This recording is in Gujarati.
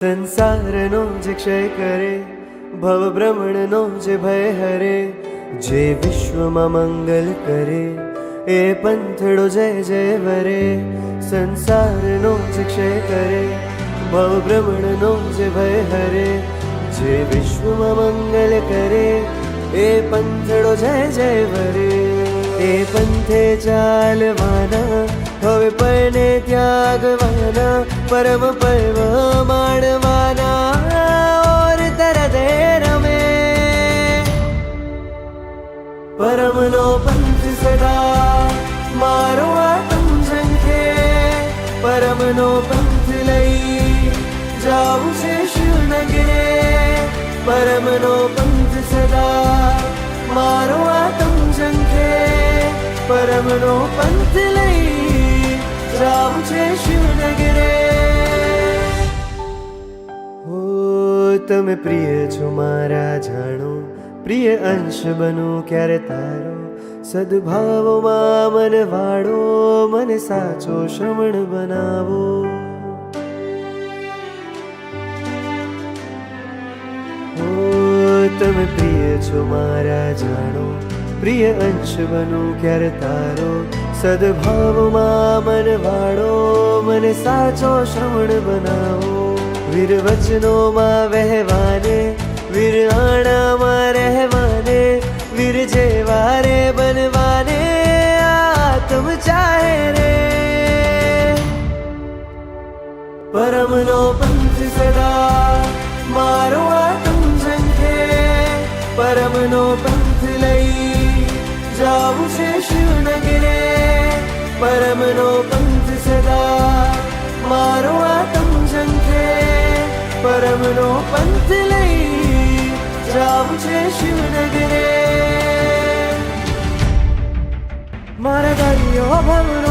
સંસારનો જે ક્ષય કરે ભવ ભ્રમણનો જે ભય હરે, જે વિશ્વમાં મંગલ કરે, એ પંથડો જય જય વરે, સંસારનો જે ક્ષય કરે ભવ ભ્રમણનો જે ભય હરે, જે વિશ્વમાં મંગલ કરે, એ પંથડો જય જય વરે. એ પંથે ચાલવાના, હવે પને ત્યાગવાના म परम नो पञ्च सदा मो आतुे परमनो पञ्च लि जा च शूनगे परम नो पञ्च सदा मरो आतु चे परमनो पञ्च लि जा च शूनगे તમે પ્રિય છો મારા જાણો, પ્રિય અંશ બનો ક્યારે તારો? સદભાવમાં મન વાળો, મને સાચો શ્રમણ બનાવો. તમે પ્રિય છો મારા જાણો, પ્રિય અંશ બનો ક્યારે તારો? સદભાવમાં મન વાળો, મને સાચો શ્રવણ બનાવો. વીર વચનોમાં વહેવાને વીર આણામાં રહેવાને, વીર જેવા રે બનવાને આત્મ ચાહે રે. પરમનો પંથ સદા મારો આત્મ સંખે, પરમનો પંથ લઈ જાવું છે શિવનગરે, પરમનો પંથ પરમનો પંથ લઈ જાવું છે શિવનગરે મારા દરિયો ભવ